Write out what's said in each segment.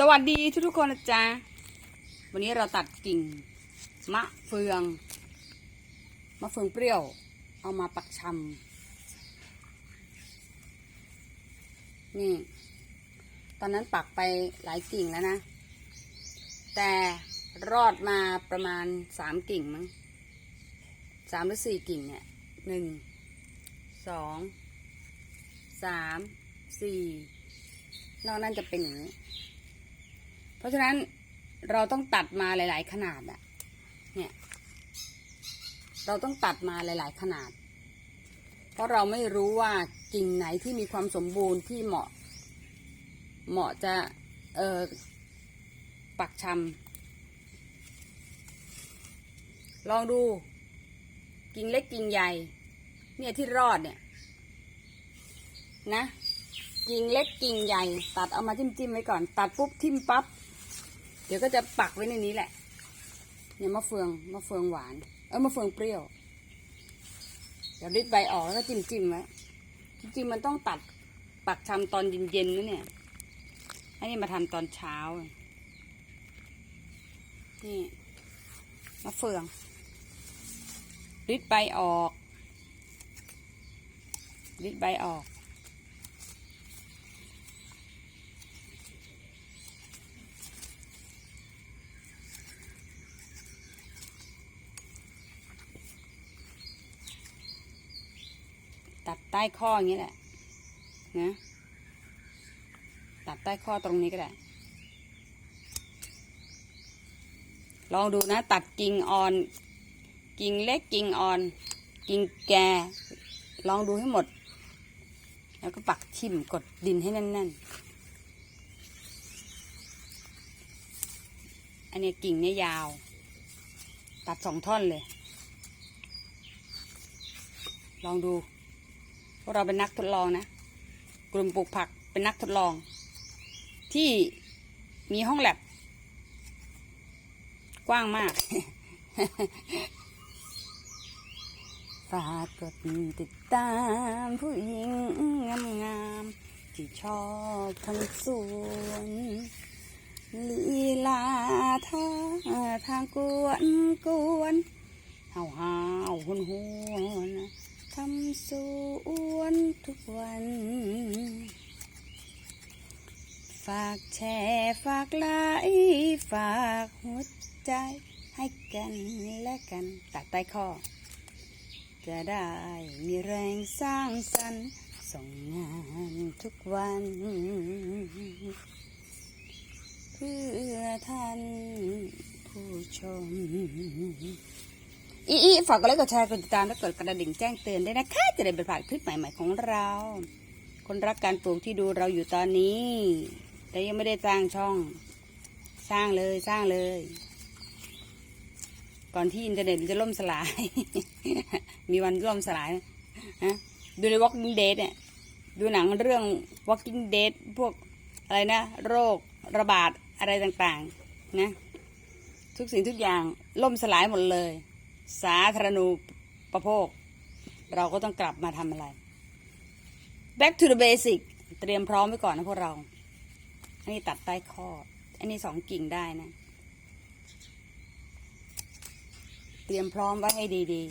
สวัสดีทุกทุกๆคนนะจ๊ะ วันนี้เราตัดกิ่ง มะเฟือง มะเฟืองเปรี้ยว เอามาปักชำนี่ ตอนนั้นปักไปหลายกิ่งแล้วนะ แต่รอดมาประมาณสามกิ่งมั้งสามหรือสี่กิ่งเนี่ยหนึ่งสองสามสี่นอกนั้นจะเป็นอย่างนี้ เพราะฉะนั้นเราต้องตัดมาหลาย ๆ ขนาดอะเนี่ย เราต้องตัดมาหลาย ๆ ขนาด เพราะเราไม่รู้ว่ากิ่งไหนที่มีความสมบูรณ์ที่เหมาะ เหมาะจะเออปักชำลองดู กิ่งเล็กกิ่งใหญ่ เนี่ยที่รอดเนี่ยนะกิ่งเล็กกิ่งใหญ่ ตัดเอามาจิ้มๆไว้ก่อน ตัดปุ๊บทิ่มปั๊บ เดี๋ยวก็จะปักไว้ในนี้แหละ เนี่ยมะเฟืองมะเฟืองหวาน เออมะเฟืองเปรี้ยว เดี๋ยวริดใบออกแล้วก็จิ้มจิ้มๆไว้จริงๆมันต้องตัดปักชำตอนเย็นๆนะเนี่ย อันนี้มาทำตอนเช้า นี่มะเฟืองริดใบออกริดใบออก ใต้ข้ออย่างนี้แหละนะตัดใต้ข้อตรงนี้ก็ได้ ลองดูนะ ตัดกิ่งอ่อน กิ่งเล็กกิ่งอ่อน กิ่งแก่ ลองดูให้หมด แล้วก็ปักชิมกดดินให้แน่นๆ อันนี้กิ่งเนี่ยยาว ตัดสองท่อนเลย ลองดู วกเราเป็นนักทดลองนะ กลุ่มปลูกผักเป็นนักทดลอง ที่มีห้องแลบกว้างมาก ฝากกดติดตามผู้หญิงงามงามๆที่ชอบทำสวนลีลาท่าทางกวนกวนเฮาหาวหุนหวน ทำสวนทุกวัน ฝากแชร์ฝากไลค์ฝากหัวใจให้กันและกันตัดใต้ข้อ จะได้มีแรงสร้างสรรค์ส่งงานทุกวัน เพื่อท่านผู้ชม อีอีฝากกดไลค์กดแชร์กดติดตามและกดกระดิ่งแจ้งเตือนด้วยนะคะ จะได้เป็นผ่านคลิปใหม่ๆของเรา คนรักการปลูกที่ดูเราอยู่ตอนนี้ แต่ยังไม่ได้สร้างช่อง สร้างเลยสร้างเลย ก่อนที่อินเทอร์เน็ตมันจะล่มสลาย มีวันล่มสลายนะดูใน Walking Dead เนี่ยดูหนังเรื่อง Walking Dead พวกอะไรนะ โรคระบาดอะไรต่างๆ นะ ทุกสิ่งทุกอย่างล่มสลายหมดเลย สาธารณูปโภค เราก็ต้องกลับมาทำอะไร back to the basic เตรียมพร้อมไว้ก่อนนะพวกเรา อันนี้ตัดใต้ข้อ อันนี้สองกิ่งได้นะ เตรียมพร้อมไว้ให้ดี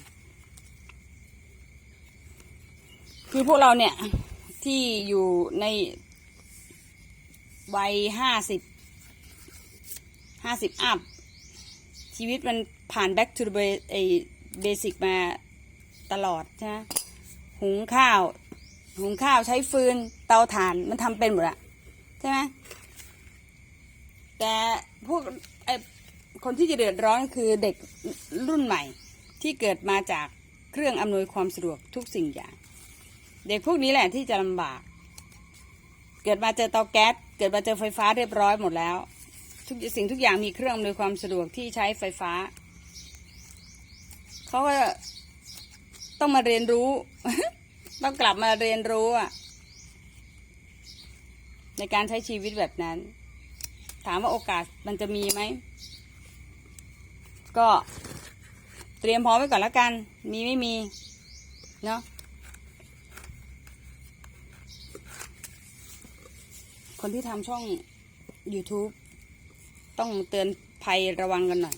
ๆ คือพวกเราเนี่ย ที่อยู่ในวัยห้าสิบห้าสิบอัพ ชีวิตมันผ่าน back to the basic มาตลอดใช่ไหมหุงข้าว หุงข้าวใช้ฟืนเตาถ่านมันทำเป็นหมดอะใช่ไหมแต่พวกไอคนที่จะเดือดร้อนคือเด็กรุ่นใหม่ที่เกิดมาจากเครื่องอำนวยความสะดวกทุกสิ่งอย่าง เด็กพวกนี้แหละที่จะลำบาก เกิดมาเจอเตาแก๊สเกิดมาเจอไฟฟ้าเรียบร้อยหมดแล้ว ทุกสิ่งทุกอย่างมีเครื่องอำนวยความสะดวกที่ใช้ไฟฟ้าเขาก็ต้องมาเรียนรู้ ต้องกลับมาเรียนรู้อะในการใช้ชีวิตแบบนั้น ถามว่าโอกาสมันจะมีไหม ก็เตรียมพร้อมไว้ก่อนแล้วกัน มีไม่มี เนาะคนที่ทำช่อง YouTube ต้องเตือนภัยระวังกันหน่อย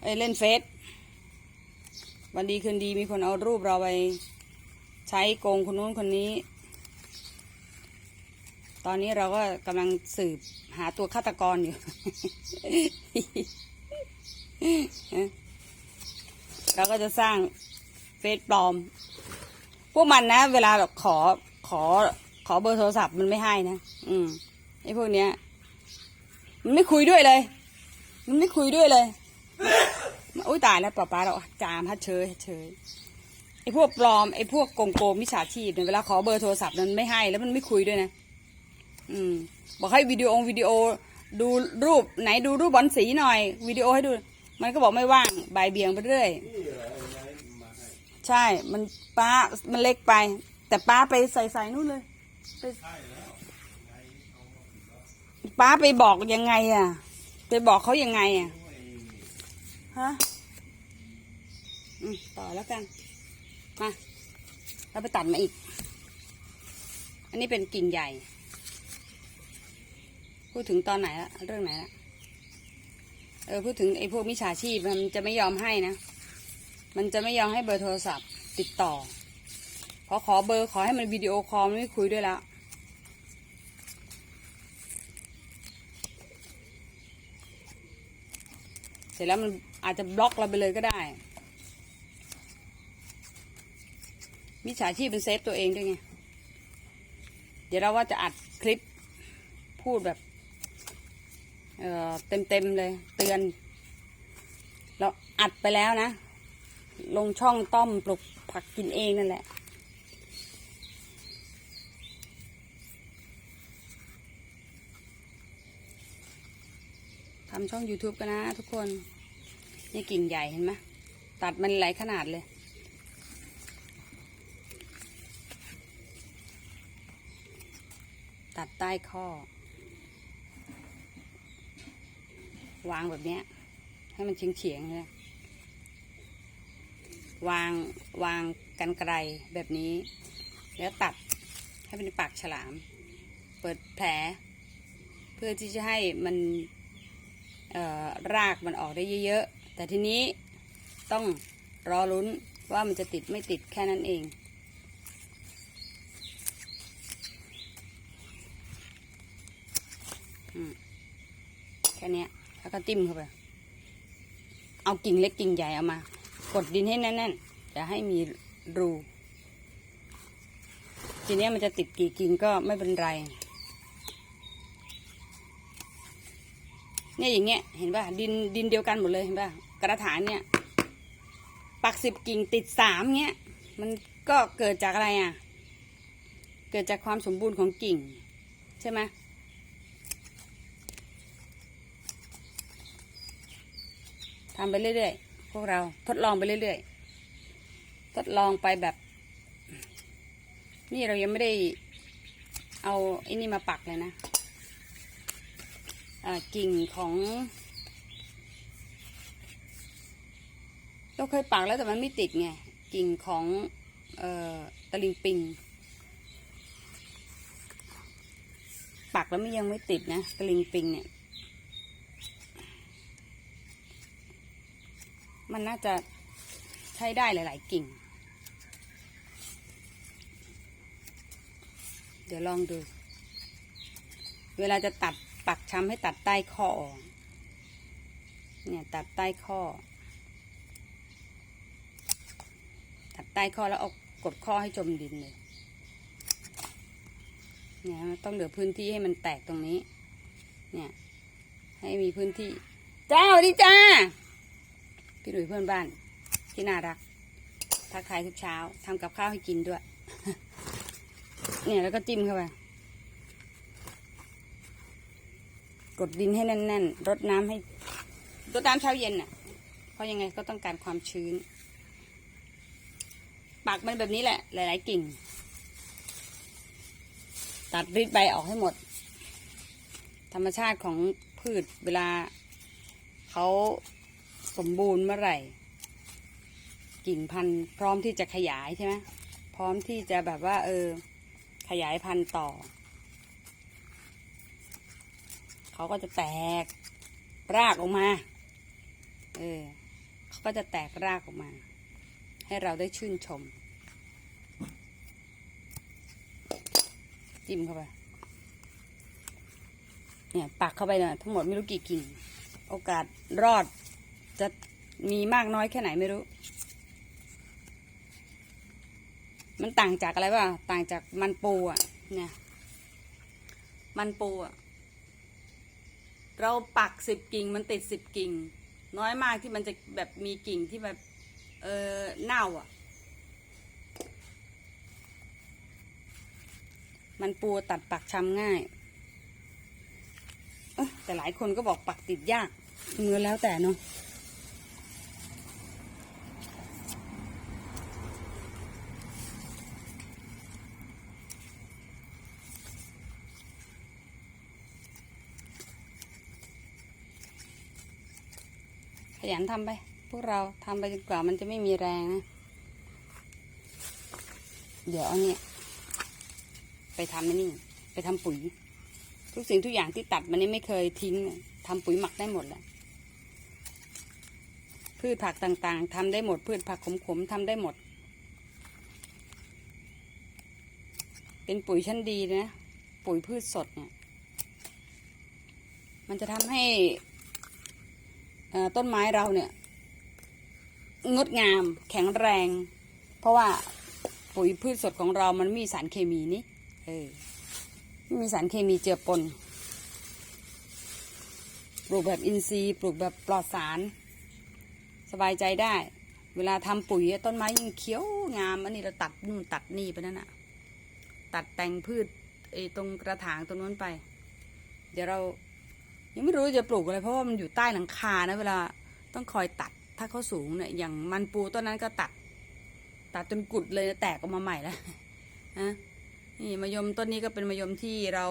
ไอ้ยเล่นเฟซวันดีคืนดีมีคนเอารูปเราไปใช้โกงคนนู้นคนนี้ ตอนนี้เราก็กำลังสืบหาตัวฆาตกรอยู่ เราก็จะสร้างเฟซปลอม พวกมันนะ เวลาขอขอขอเบอร์โทรศัพท์มันไม่ให้นะ อืมไอ้พวกเนี้ย มันไม่คุยด้วยเลย มันไม่คุยด้วยเลยอุ้ยตายแล้วป้าป้าเราจามฮัดเชยฮัดเชยไอ้พวกปลอมไอ้พวกโกงโกงมิจฉาชีพเนี่ยเวลาขอเบอร์โทรศัพท์มันไม่ให้แล้วมันไม่คุยด้วยนะ อืม บอกให้วิดีโอวิดีโอ ดูรูปไหนดูรูปบอลสีหน่อย วิดีโอให้ดู มันก็บอกไม่ว่างบายเบี่ยงไปเรื่อยใช่ มันป้ามันเล็กไป แต่ป้าไปใส่ใส่นู่นเลยไป ป้าไปบอกยังไงอะ ไปบอกเขายังไงอะ ฮะอืมต่อแล้วกัน มา เราไปตัดมาอีก อันนี้เป็นกิ่งใหญ่ พูดถึงตอนไหนละเรื่องไหนละเออพูดถึงไอ้พวกมิจฉาชีพมันจะไม่ยอมให้นะ มันจะไม่ยอมให้เบอร์โทรศัพท์ติดต่อพอขอเบอร์ขอให้มันวิดีโอคอลไม่คุยด้วยแล้ว สร็จแล้วมันอาจจะบล็อกเราไปเลยก็ได้ มิจฉาชีพเป็นเซฟตัวเองด้วยไง เดี๋ยวเราว่าจะอัดคลิปพูดแบบเเต็มๆเลย เตือน เราอัดไปแล้วนะ ลงช่องต้อมปลุกผักกินเองนั่นแหละ ทำช่อง YouTube กันนะทุกคนนี่กิ่งใหญ่เห็นไหมตัดมันหลายขนาดเลยตัดใต้ข้อ วางแบบเนี้ยให้มันเฉียงเฉียงเลยวางวางกันไกลแบบนี้ แล้วตัดให้เป็นปากฉลาม เปิดแผล เพื่อที่จะให้มัน รากมันออกได้เยอะๆ แต่ทีนี้ต้องรอลุ้นว่ามันจะติดไม่ติดแค่นั้นเองอแค่นี้แล้วก็จิ้มเข้าไป เอากิ่งเล็กกิ่งใหญ่เอามา กดดินให้แน่นๆจะให้มีรู ทีนี้มันจะติดกี่กิ่งก็ไม่เป็นไร เนี่ยอย่างเงี้ยเห็นป่ะดินดินเดียวกันหมดเลยเห็นป่ะกระถางเนี่ย ปักสิบกิ่งติดสามเงี้ย มันก็เกิดจากอะไรอะ เกิดจากความสมบูรณ์ของกิ่ง ใช่ไหมทำไปเรื่อยๆ พวกเราทดลองไปเรื่อยๆ ทดลองไปแบบ นี่เรายังไม่ได้เอาไอ้นี่มาปักเลยนะ กิ่งของเราเคยปักแล้วแต่มันไม่ติดไง กิ่งของออตะลิงปิง ปักแล้วไม่ยังไม่ติดนะตะลิงปิงเนี่ย มันน่าจะใช้ได้หลาย ๆ กิ่ง เดี๋ยวลองดู เวลาจะตัด ปักช้ำให้ตัดใต้ข้อออก เนี่ยตัดใต้ข้อ ตัดใต้ข้อแล้วเอากดข้อให้จมดินเลยเนี่ยต้องเหลือพื้นที่ให้มันแตกตรงนี้ เนี่ย ให้มีพื้นที่ เจ้าดีจ้า พี่หนุ่ยเพื่อนบ้าน ที่น่ารักทักทายทุกเช้าทำกับข้าวให้กินด้วย เนี่ยแล้วก็จิ้มเข้าไป กดดินให้แน่นๆรดน้ำให้รดน้ำเช้าเย็นน่ะ เพราะยังไงก็ต้องการความชื้น ปักมันแบบนี้แหละ หลาย ๆ กิ่ง ตัดริดใบออกให้หมด ธรรมชาติของพืชเวลาเขาสมบูรณ์เมื่อไหร่ กิ่งพันธุ์พร้อมที่จะขยายใช่ไหมพร้อมที่จะแบบว่า เออ ขยายพันธุ์ต่อ เขาก็จะแตกรากออกมา เออเขาก็จะแตกรากออกมา ให้เราได้ชื่นชม จิ้มเข้าไป เนี่ยปักเข้าไปเนี่ยทั้งหมดไม่รู้กี่กิ่ง โอกาสรอดจะมีมากน้อยแค่ไหนไม่รู้ มันต่างจากอะไรป่ะ ต่างจากมันปูอะ เนี่ย มันปูอะ เราปักสิบกิ่งมันติดสิบกิ่ง น้อยมากที่มันจะแบบมีกิ่งที่แบบเออเน่าอะ มันปูตัดปักชำง่ายแต่หลายคนก็บอกปักติดยากมือแล้วแต่เนาะ ยันทำไป พวกเราทำไปจนกว่ามันจะไม่มีแรงนะ เดี๋ยวเอาเนี่ยไปทำนี่ ไปทำปุ๋ย ทุกสิ่งทุกอย่างที่ตัดมันนี่ไม่เคยทิ้งทำปุ๋ยหมักได้หมดแหละพืชผักต่างๆทำได้หมด พืชผักขมๆทำได้หมด เป็นปุ๋ยชั้นดีนะ ปุ๋ยพืชสดเนี่ย มันจะทำให้ ต้นไม้เราเนี่ยงดงามแข็งแรง เพราะว่าปุ๋ยพืชสดของเรามันมีสารเคมีนี่เออไม่มีสารเคมีเจือปนปลูกแบบอินทรีย์ปลูกแบบปลอดสาร สบายใจได้ เวลาทำปุ๋ยต้นไม้ยิ่งเขียวงามอันนี้เราตัดนู่นตัดนี่ไปนั่นอะตัดแต่งพืชไอ้ตรงกระถางตรงนู้นไป เดี๋ยวเรา ยังไม่รู้จะปลูกอะไรเพราะว่ามันอยู่ใต้หลังคานะเวลาต้องคอยตัดถ้าเขาสูงเนี่ยอย่างมันปูต้นนั้นก็ตัด ตัดจนกุดเลยแตกออกมาใหม่แล้วฮะนี่มะยมต้นนี้ก็เป็นมะยมที่เรา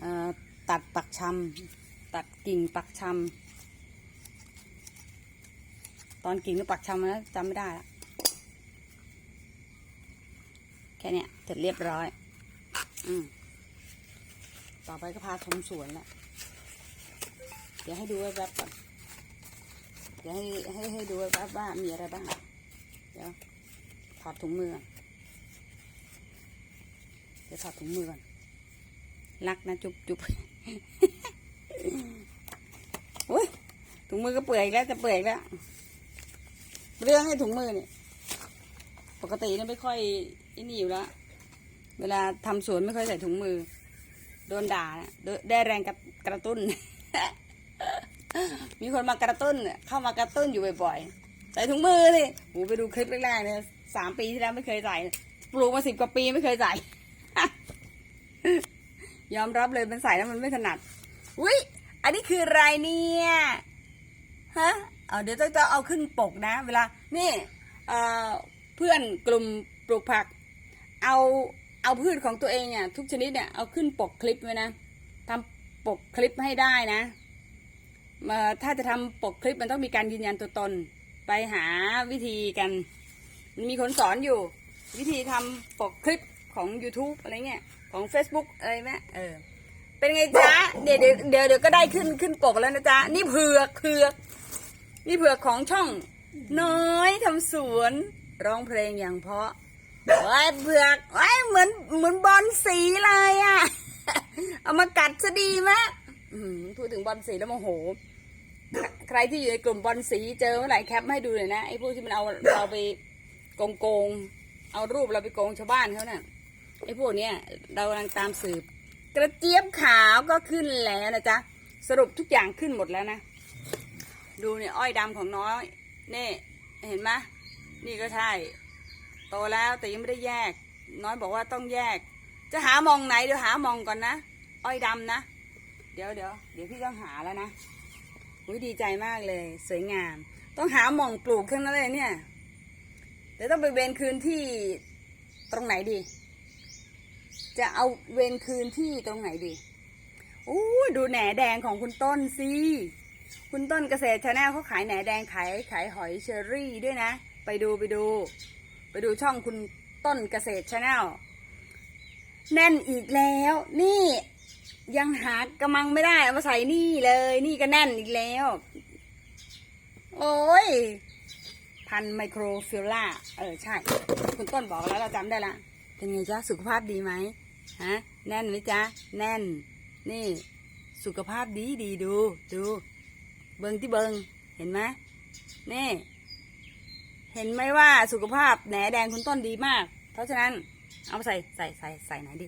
เตัดปักชำตัดกิ่งปักชำตอนกิ่งก็ปักชำแล้วจำไม่ได้ละแค่เนี้ยเสร็จเรียบร้อย อืม ต่อไปก็พาชมสวนละเดี๋ยวให้ดูแวบๆก่อนเดี๋ยวให้ให้ให้ดูแวบๆว่ามีอะไรบ้าง เดี๋ยวถอดถุงมือเดี๋ยวถอดถุงมือก่อนรักนะจุบจุบโอ้ยถุงมือก็เปื่อยแล้วจะเปื่อยแล้วเรื่องให้ถุงมือเนี่ยปกติเนี่ยไม่ค่อยอ้นี่อยู่แล้ว เวลาทำสวนไม่ค่อยใส่ถุงมือ โดนด่านะได้แรงกระกระตุ้น มีคนมากระตุ้นเนี่ยเข้ามากระตุ้นอยู่บ่อยๆ ใส่ถุงมือสิโหไปดูคลิปแรกๆเนี่ยสามปีที่แล้วไม่เคยใส่ ปลูกมาสิบกว่าปีไม่เคยใส่ ยอมรับเลยมันใส่แล้วมันไม่ถนัด อุ้ย อันนี้คืออะไรเนี่ย ฮะ เอาเดี๋ยวต้องเอาขึ้นปกนะ เวลา นี่เเพื่อนกลุ่มปลูกผัก เอา เอาพืชของตัวเองอะทุกชนิดเนี่ยเอาขึ้นปกคลิปไว้นะทำปกคลิปให้ได้นะมาถ้าจะทำปกคลิปมันต้องมีการยืนยันตัวตน ไปหาวิธีกันมันมีคนสอนอยู่ วิธีทำปกคลิปของ YouTube อะไรเงี้ยของ Facebook อะไรไหมเออเป็นไงจ๊ะเดี๋ยวเดี๋ยวเดี๋ยวเดี๋ยวก็ได้ขึ้นขึ้นปกแล้วนะจ๊ะนี่เผือกเผือกนี่เผือกของช่อง น้อยทำสวนร้องเพลงอย่างเพราะ โอ้ยเผือกโอ้ยเหมือนเหมือนบอลสีเลยอะเอามากัดซะดีไหมพูดถึงบอลสีแล้วโมโห ใครที่อยู่ในกลุ่มบอลสีเจอเมื่อไหร่แคปให้ดูเลยนะไอ้พวกที่มันเอาเราไปโกงโกงๆเอารูปเราไปโกงชาวบ้านเขาเน่ะไอ้พวกเนี้ยเรากำลังตามสืบ กระเจี๊ยบขาวก็ขึ้นแล้วนะจ๊ะสรุปทุกอย่างขึ้นหมดแล้วนะดูเนี่ยอ้อยดำของน้อยนี่เห็นไหมนี่ก็ใช่ โตแล้วแต่ยังไม่ได้แยก น้อยบอกว่าต้องแยก จะหามองไหนเดี๋ยวหามองก่อนนะ อ้อยดำนะ เดี๋ยวเดี๋ยวเดี๋ยวพี่ต้องหาแล้วนะอุ้ยดีใจมากเลย สวยงาม ต้องหามองปลูกทั้งนั้นเลยเนี่ยเดี๋ยวต้องไปเวนคืนที่ตรงไหนดี จะเอาเวนคืนที่ตรงไหนดีอู้ดูแหนแดงของคุณต้นสิคุณต้นเกษตรชาแนลเขาขายแหนแดงขายขายหอยเชอรี่ด้วยนะ ไปดูไปดู ไปดูช่องคุณต้นเกษตรชาแนลแน่นอีกแล้ว นี่ยังหากระมังไม่ได้เอามาใส่นี่เลย นี่ก็แน่นอีกแล้ว โอ้ย พันไมโครฟิลล่า เออ ใช่ คุณต้นบอกแล้วเราจำได้ละ เป็นไงจ๊ะ สุขภาพดีไหมฮะ แน่นไหมจ๊ะ แน่น นี่ สุขภาพดีดีดู ดู เบิงที่เบิง เห็นไหมนี่ เห็นไหมว่าสุขภาพแหนแดงคุณต้นดีมาก เพราะฉะนั้นเอาใส่ใส่ใส่ใส่ไหนดิ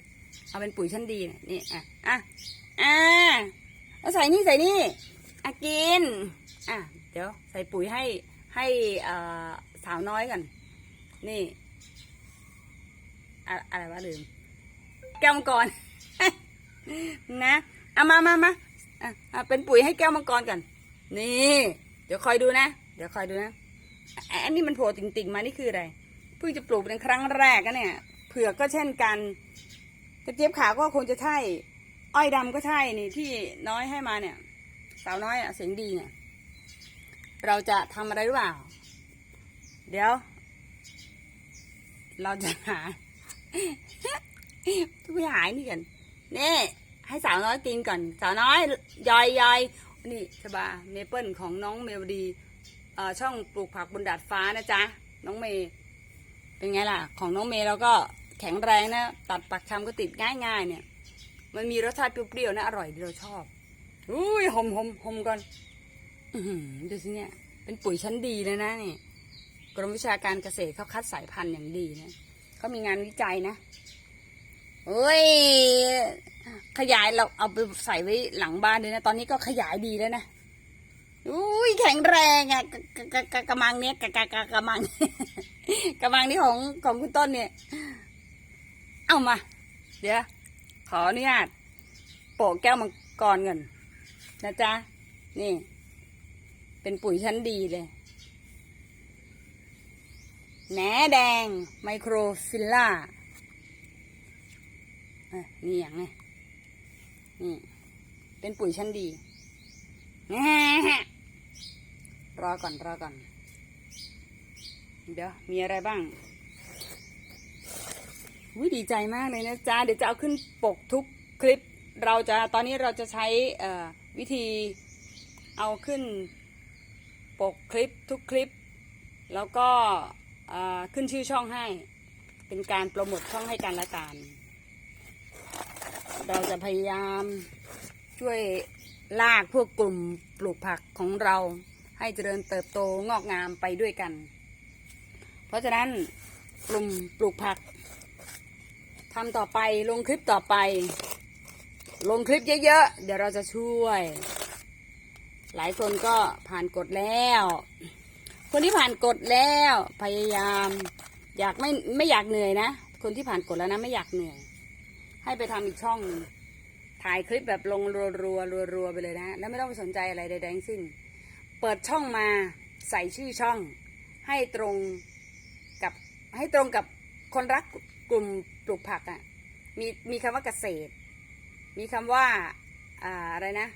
เอาเป็นปุ๋ยชั้นดีนี่อะอะอะแล้วใส่นี่ใส่นี่อะกินอะเดี๋ยวใส่ปุ๋ยให้ให้อ่อสาวน้อยกัน นี่อะอะไรวะลืมแก้วมังกรนะเอามามามาอะเป็นปุ๋ยให้แก้วมังกรกัน นี่ เดี๋ยวคอยดูนะ เดี๋ยวคอยดูนะ อันนี้มันโผล่ติ่งๆมานี่คืออะไรเพิ่งจะปลูกเป็นครั้งแรกนะเนี่ยเผือกก็เช่นกันกระเจี๊ยบขาวก็คงจะใช่ อ้อยดำก็ใช่นี่ที่น้อยให้มาเนี่ย สาวน้อยอะเสียงดีเนี่ย เราจะทำอะไรหรือเปล่า เดี๋ยว เราจะหาทุกหายนี่กันนี่ให้สาวน้อยกินก่อน สาวน้อยยอยยอยนี่ชบาเมเปิลของน้องเมลดี ช่องปลูกผักบนดาดฟ้านะจ๊ะน้องเมย์เป็นไงล่ะ ของน้องเมย์เราก็แข็งแรงนะ ตัดปักชำก็ติดง่ายๆ เนี่ย มันมีรสชาติเปรี้ยวๆนะ อร่อยที่เราชอบอุ้ยหอมหอมหอมก่อนอดูสิเนี่ย เป็นปุ๋ยชั้นดีเลยนะนี่กรมวิชาการเกษตรเขาคัดสายพันธุ์อย่างดีนะเขามีงานวิจัยนะเอ้ยขยายเราเอาไปใส่ไว้หลังบ้านเลยนะ ตอนนี้ก็ขยายดีแล้วนะ อุ้ยแข็งแรงอะกะกะกะกะกระมังเนี้ยกะกะกะกระมังกระมังนี่ของของคุณต้นเนี่ย เอามา เดี๋ยว ขออนุญาตโปะแก้วมังกรก่อนนะจ๊ะ นี่ เป็นปุ๋ยชั้นดีเลยแหนแดงไมโครฟิลล่าอะนี่อย่างไงนี่เป็นปุ๋ยชั้นดี รอก่อนรอก่อน เดี๋ยวมีอะไรบ้างวิดีใจมากเลยนะจ๊ะ เดี๋ยวจะเอาขึ้นปกทุกคลิป เราจะตอนนี้เราจะใช้วิธีเอาขึ้นปกคลิปทุกคลิป แล้วก็ขึ้นชื่อช่องให้ เป็นการโปรโมทช่องให้กันละกัน เราจะพยายามช่วย ลากพวกกลุ่มปลูกผักของเราให้เจริญเติบโตงอกงามไปด้วยกัน เพราะฉะนั้นกลุ่มปลูกผักทำต่อไปลงคลิปต่อไป ลงคลิปเยอะๆ เดี๋ยวเราจะช่วย หลายคนก็ผ่านกฎแล้ว คนที่ผ่านกฎแล้วพยายาม อยากไม่ไม่อยากเหนื่อยนะ คนที่ผ่านกฎแล้วนะไม่อยากเหนื่อย ให้ไปทำอีกช่องนึง ถ่ายคลิปแบบลงรัวรัวรัวรัวๆไปเลยนะ แล้วไม่ต้องไปสนใจอะไรใดๆทั้งสิ้น เปิดช่องมาใส่ชื่อช่อง ให้ตรงกับให้ตรงกับคนรักกลุ่มปลูกผักอะ่ะ มีมีคำว่าเกษตร มีคำว่าอ่าอะไรนะ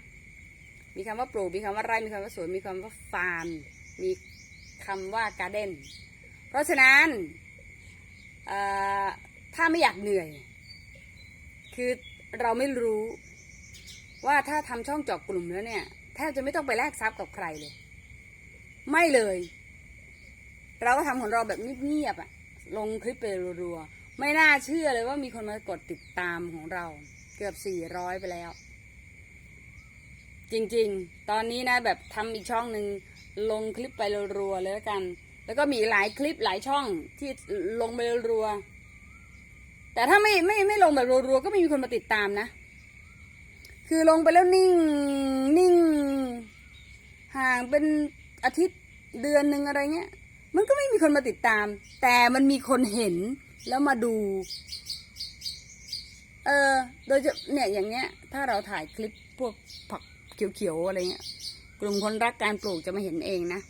มีคำว่าปลูก มีคำว่าไร่ มีคำว่าสวน มีคำว่าฟาร์ม มีคำว่าการ์เด้น เพราะฉะนั้นถ้าไม่อยากเหนื่อย คือ เราไม่รู้ว่าถ้าทำช่องเจาะกลุ่มแล้วเนี่ยแทบจะไม่ต้องไปแลกทรัพย์กับใครเลย ไม่เลย เราก็ทำของเราแบบเงียบๆอะลงคลิปไปรัวๆไม่น่าเชื่อเลยว่ามีคนมากดติดตามของเรา เกือบสี่ร้อยไปแล้ว จริงๆ ตอนนี้นะแบบทำอีกช่องหนึ่งลงคลิปไปรัวๆเลยกัน แล้วก็มีหลายคลิปหลายช่องที่ลงไปรัวๆ แต่ถ้าไม่ไม่ไม่ลงแบบรัวๆก็ไม่มีคนมาติดตามนะ คือลงไปแล้วนิ่งนิ่ง ห่างเป็นอาทิตย์เดือนหนึ่งอะไรเงี้ย มันก็ไม่มีคนมาติดตาม แต่มันมีคนเห็นแล้วมาดู เออโดยจะเนี่ยอย่างเงี้ย ถ้าเราถ่ายคลิปพวกผักเขียวๆอะไรเงี้ย กลุ่มคนรักการปลูกจะมาเห็นเองนะ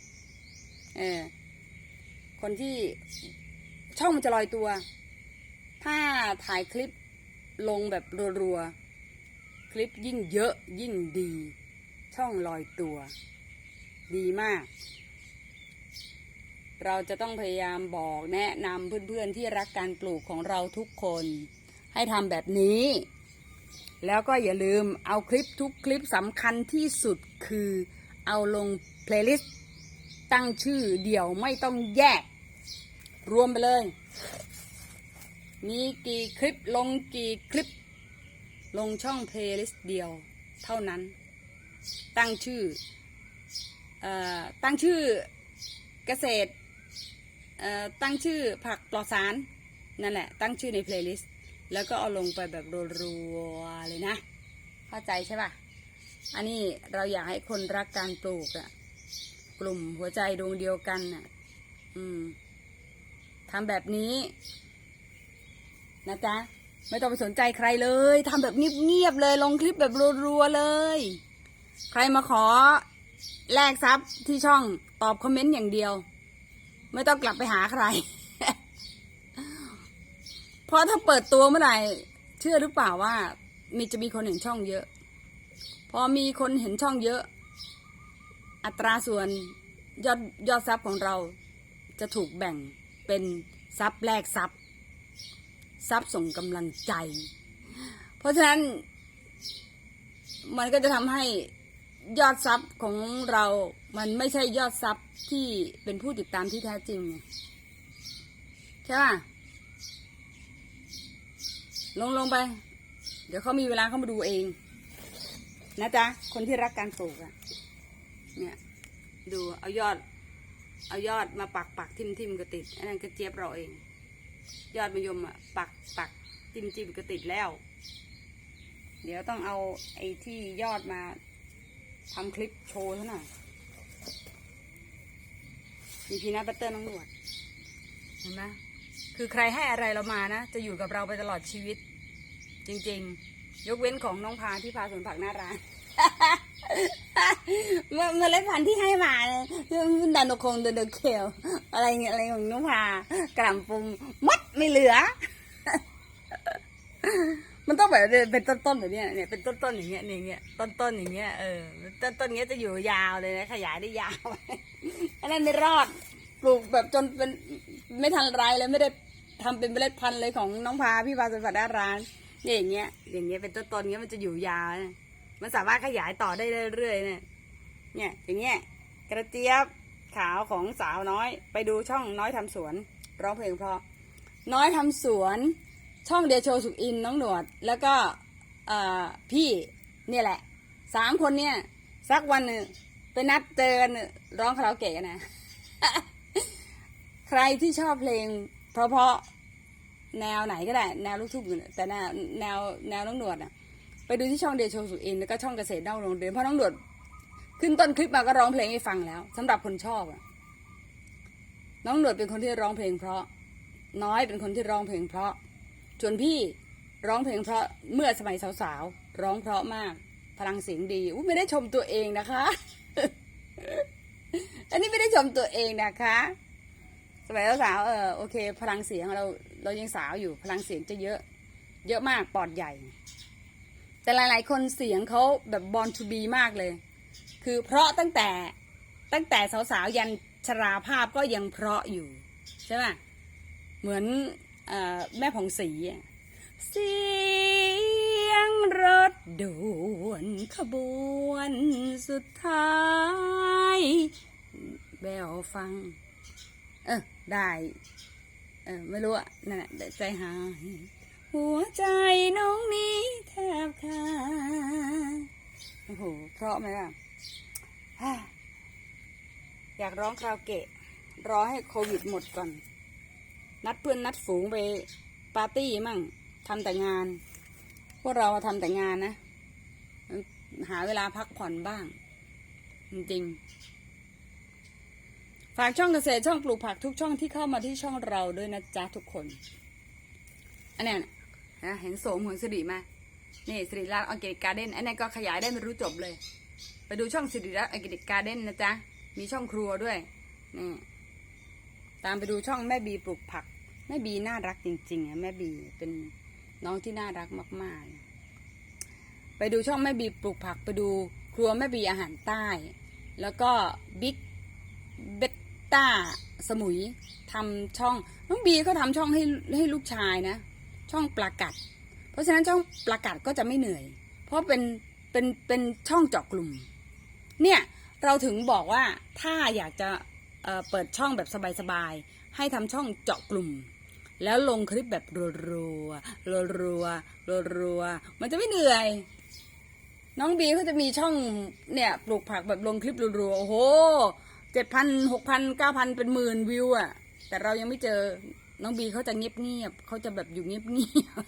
เออ คนที่ช่องมันจะลอยตัว ถ้าถ่ายคลิปลงแบบรัวๆ คลิปยิ่งเยอะยิ่งดี ช่องลอยตัว ดีมาก เราจะต้องพยายามบอกแนะนำเพื่อนๆที่รักการปลูกของเราทุกคน ให้ทำแบบนี้ แล้วก็อย่าลืมเอาคลิปทุกคลิปสำคัญที่สุดคือเอาลงเพลย์ลิสต์ตั้งชื่อเดี่ยวไม่ต้องแยก รวมไปเลย มีกี่คลิปลงกี่คลิป ลงช่องเพลย์ลิสต์เดียวเท่านั้น ตั้งชื่ออตั้งชื่อเกษตรตั้งชื่อผักปลอดสารนั่นแหละ ตั้งชื่อในเพลย์ลิสต์แล้วก็เอาลงไปแบบรัวๆเลยนะ เข้าใจใช่ป่ะอันนี้เราอยากให้คนรักการปลูกอะกลุ่มหัวใจดวงเดียวกันน่ะอืมทำแบบนี้ นะจ๊ะ ไม่ต้องไปสนใจใครเลยทำแบบเงียบๆเลย ลงคลิปแบบรัวๆเลย ใครมาขอแลกทรัพย์ที่ช่องตอบคอมเมนต์อย่างเดียว ไม่ต้องกลับไปหาใคร เพราะถ้าเปิดตัวเมื่อไหร่ เชื่อหรือเปล่าว่า มีจะมีคนเห็นช่องเยอะ พอมีคนเห็นช่องเยอะ อัตราส่วนยอดยอดทรัพย์ของเราจะถูกแบ่งเป็นทรัพย์แลกทรัพย์ ทรัพย์ส่งกำลังใจ เพราะฉะนั้น มันก็จะทำให้ยอดทรัพย์ของเรา มันไม่ใช่ยอดทรัพย์ที่เป็นผู้ติดตามที่แท้จริง ใช่ป่ะ ลงลงไป เดี๋ยวเขามีเวลาเขามาดูเอง นะจ๊ะ คนที่รักการปลูกอะเนี่ยดูเอายอด เอายอดมาปักปักทิมทิมก็ติด อันนั้นก็เจี๊ยบเราเอง ยอดมะยมอะปักปักจิ้มจิ้มก็ติดแล้ว เดี๋ยวต้องเอาไอ้ที่ยอดมาทำคลิปโชว์ซะหน่อยมีพีนัทบัตเตอร์น้องหนวดเห็นไหมคือใครให้อะไรเรามานะ จะอยู่กับเราไปตลอดชีวิต จริง ๆ ยกเว้นของน้องพาที่พาสวนผักหน้าร้าน เมื่อเมล็ดพันธุ์ที่ให้มาเนี่ยดันโดคงเดนโดเคลอะไรเงี้ยอะไรของน้องพากระหล่ำปรุงมัดไม่เหลือ มันต้องแบบเป็นต้นๆแบบเนี้ยเนี่ยเป็นต้นๆอย่างเงี้ยเนี่ยอย่างเงี้ยต้นๆอย่างเงี้ยเออต้นๆอย่างเงี้ยจะอยู่ยาวเลยนะขยายได้ยาวอันนั้นไม่รอดปลูกแบบจนเป็นไม่ทันไรเลยไม่ได้ทำเป็นเมล็ดพันธุ์เลยของน้องพาพี่พาสวนผักหน้าร้านเนี่ยอย่างเงี้ยอย่างเงี้ยเป็นต้นๆอย่างเงี้ยมันจะอยู่ยาวนะ มันสามารถขยายต่อได้เรื่อยๆเนี่ย เนี่ยอย่างเงี้ยกระเจี๊ยบขาวของสาวน้อย ไปดูช่องน้อยทำสวน ร้องเพลงเพราะ น้อยทำสวน ช่องเดโชสุขอินน้องหนวด แล้วก็พี่เนี่ยแหละสามคนเนี่ยสักวันหนึ่งไปนัดเจอกันร้องคาราโอเกะกันนะใครที่ชอบเพลง เพราะๆแนวไหนก็ได้ แนวลูกทุ่งแต่แนวแนวแนวน้องหนวดอะ ไปดูที่ช่องเดโชสุอินแล้วก็ช่องเกษตรเน่าโรงเรียนเพราะน้องหนวดขึ้นต้นคลิปมาก็ร้องเพลงให้ฟังแล้วสำหรับคนชอบอะน้องหนวดเป็นคนที่ร้องเพลงเพราะ น้อยเป็นคนที่ร้องเพลงเพราะส่วนพี่ร้องเพลงเพราะเมื่อสมัยสาวๆร้องเพราะมาก พลังเสียงดีอุ๊ยไม่ได้ชมตัวเองนะคะ อันนี้ไม่ได้ชมตัวเองนะคะ สมัยสาวเออโอเค พลังเสียงเราเรายังสาวอยู่พลังเสียงจะเยอะ เยอะมากปอดใหญ่ แต่หลาย ๆ คนเสียงเขาแบบบอลทูบีมากเลย คือเพราะตั้งแต่ตั้งแต่สาวๆยันชราภาพก็ยังเพราะอยู่ ใช่ไหมเหมือนอแม่ผ่องศรีอะเสียงรถด่วนขบวนสุดท้ายแววฟัง เออได้ เออไม่รู้อะนั่นแหละใจหาย หัวใจน้องนี้แทบขาดโอ้โห เพราะไหมล่ะ อยากร้องคาราโอเกะ รอให้โควิดหมดก่อน นัดเพื่อนนัดฝูงไปปาร์ตี้มั่งทำแต่งาน พวกเราทำแต่งานนะ หาเวลาพักผ่อนบ้าง จริงฝากช่องเกษตรช่องปลูกผักทุกช่องที่เข้ามาที่ช่องเราด้วยนะจ๊ะทุกคน อันนี้ นะเห็นโสมหัวสิริมานี่สิริรัตน์ออร์แกนิกการ์เด้นอันนี้ก็ขยายได้ไม่รู้จบเลย ไปดูช่องสิริรัตน์ออร์แกนิกการ์เด้นนะจ๊ะมีช่องครัวด้วยนี่ตามไปดูช่องแม่บีปลูกผักแม่บีน่ารักจริงๆอะแม่บีเป็นน้องที่น่ารักมากๆ ไปดูช่องแม่บีปลูกผักไปดูครัวแม่บีอาหารใต้ แล้วก็บิ๊กเบตต้าสมุยทำช่อง น้องบีเขาทำช่องให้ให้ลูกชายนะ ช่องปลากัด เพราะฉะนั้นช่องประกาศก็จะไม่เหนื่อย เพราะเป็นเป็นเป็นช่องเจาะกลุ่ม เนี่ยเราถึงบอกว่าถ้าอยากจะเเปิดช่องแบบสบายๆ ให้ทำช่องเจาะกลุ่ม แล้วลงคลิปแบบรัวๆรัวๆรัวๆมันจะไม่เหนื่อย น้องบีเขาจะมีช่องเนี่ยปลูกผักแบบลงคลิปรัวๆโอ้โหเจ็ดพันหกพันเก้าพันเป็นหมื่นวิวอะแต่เรายังไม่เจอ น้องบีเขาจะเงียบเงียบเขาจะแบบอยู่เงียบเงียบ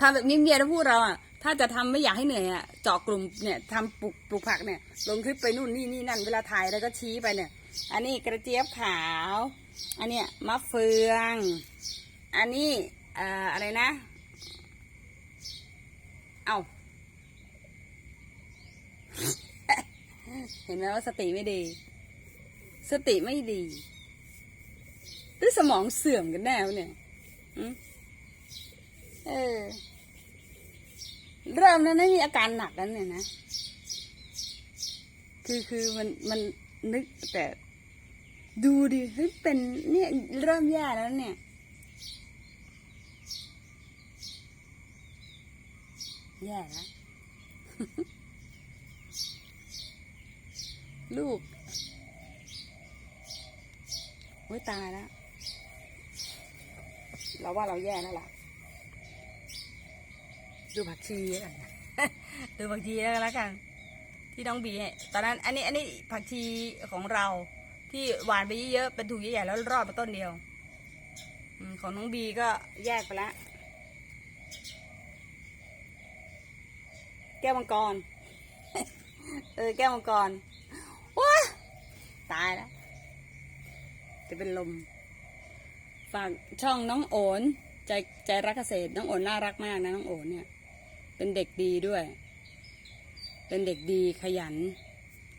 ทำแบบเงียบเงียบแล้วพูดเราอะ ถ้าจะทำไม่อยากให้เหนื่อยอะเจาะกลุ่มเนี่ยทำปลูกปลูกผักเนี่ย ลงคลิปไปนู่นนี่นี่นั่นเวลาถ่ายแล้วก็ชี้ไปเนี่ย อันนี้กระเจี๊ยบขาว อันเนี้ยมะเฟือง อันนี้เอ่ออะไรนะ เอาเห็นไหมว่าสติไม่ดี สติไม่ดี หรือสมองเสื่อมกันแน่วเนี่ยเออ เริ่มแล้วนะมีอาการหนักแล้วเนี่ยนะ คือคือมันมันนึกแต่ดูดิเฮ้ยเป็นเนี่ยเริ่มแย่แล้วเนี่ย แย่แล้วลูกโอ้ยตายแล้ว เราว่าเราแย่แล้วล่ะดูผักชีแล้วกันดูผักชีแล้วกัน ที่น้องบีตอนนั้น อันนี้อันนี้ผักชีของเราที่หวานไปเยอะๆเป็นถุงใหญ่ๆแล้วรอดมาต้นเดียวอของน้องบีก็แยกไปละแก้วมังกร เออ แก้วมังกรว้าตายแล้ว จะเป็นลม ฝากช่องน้องโอนใจใจรักเกษตรน้องโอนน่ารักมากนะน้องโอนเนี่ย เป็นเด็กดีด้วย เป็นเด็กดีขยัน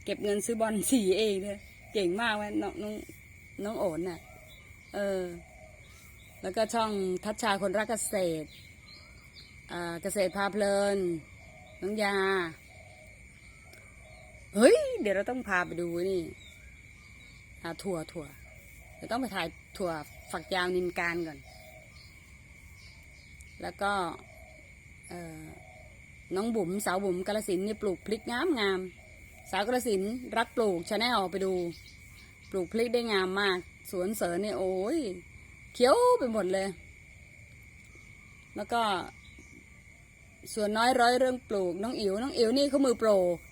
เก็บเงินซื้อบอลสีเองเลยเก่งมากเว้ยน้องน้องน้องโอนน่ะ เออ แล้วก็ช่องทัชชาคนรักเกษตรอ่าเกษตรพาเพลิน น้องยา เฮ้ย เดี๋ยวเราต้องพาไปดูนี่อ่าถั่วถั่วเดี๋ยวต้องไปถ่ายถั่ว ฝักยาวนินการก่อน แล้วก็น้องบุ๋มสาวบุ๋มกาลสินนี่ปลูกพริกงามงาม สาวกาลสินรักปลูกชาแนลไปดู ปลูกพริกได้งามมาก สวนเสริญเนี่ยโอ้ยเขียวไปหมดเลย แล้วก็ส่วนน้อยร้อยเรื่องปลูกน้องอิ๋วน้องอิ๋วนี่เขามือโปร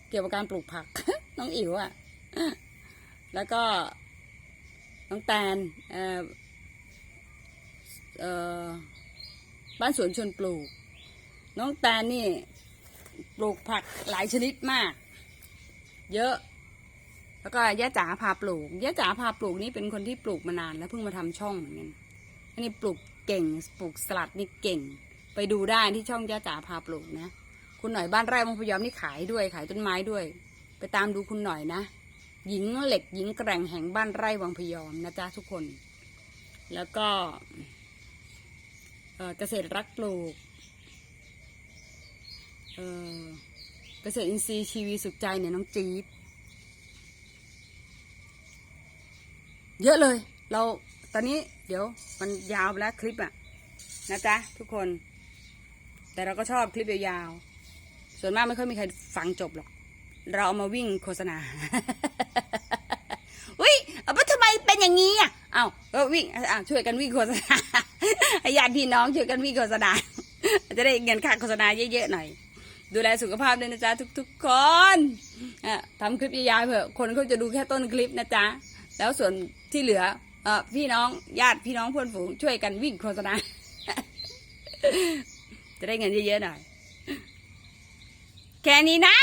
เกี่ยวกับการปลูกผัก น้องอิ๋วอะ แล้วก็น้องแตนเอ่อ บ้านสวนชวนปลูก น้องแตนนี่ปลูกผักหลายชนิดมาก เยอะ แล้วก็ย่าจ๋าพาปลูกย่าจ๋าพาปลูกนี่เป็นคนที่ปลูกมานานแล้วเพิ่งมาทำช่องเหมือนกันอันนี้ปลูกเก่งปลูกสลัดนี่เก่ง ไปดูได้ที่ช่องย่าจ๋าพาปลูกนะ คุณหน่อยบ้านไร่มังพยอมนี่ขายด้วยขายต้นไม้ด้วย ไปตามดูคุณหน่อยนะหญิงเหล็กหญิงแกร่งแห่งบ้านไร่วังพยอมนะจ๊ะทุกคน แล้วก็ เกษตรรักปลูกเกษตรอินทรีย์ชีวีสุขใจเนี่ยน้องจี๊ดเยอะเลย เราตอนนี้เดี๋ยวมันยาวไปแล้วคลิปอะนะจ๊ะทุกคน แต่เราก็ชอบคลิปยาวๆส่วนมากไม่ค่อยมีใครฟังจบหรอก เราเอามาวิ่งโฆษณาอุ้ยเอาว่าทำไมเป็นอย่างนี้อะเอาก็วิ่งอะช่วยกันวิ่งโฆษณา ให้ญาติพี่น้องช่วยกันวิ่งโฆษณาจะได้เงินค่าโฆษณาเยอะๆหน่อย ดูแลสุขภาพด้วยนะจ๊ะทุกๆคนทำคลิปยาวๆเถอคนเขาจะดูแค่ต้นคลิปนะจ๊ะแล้วส่วนที่เหลืออพี่น้องญาติพี่น้องเพื่อนฝูงช่วยกันวิ่งโฆษณาจะได้เงินเยอะๆหน่อย แค่นี้นะ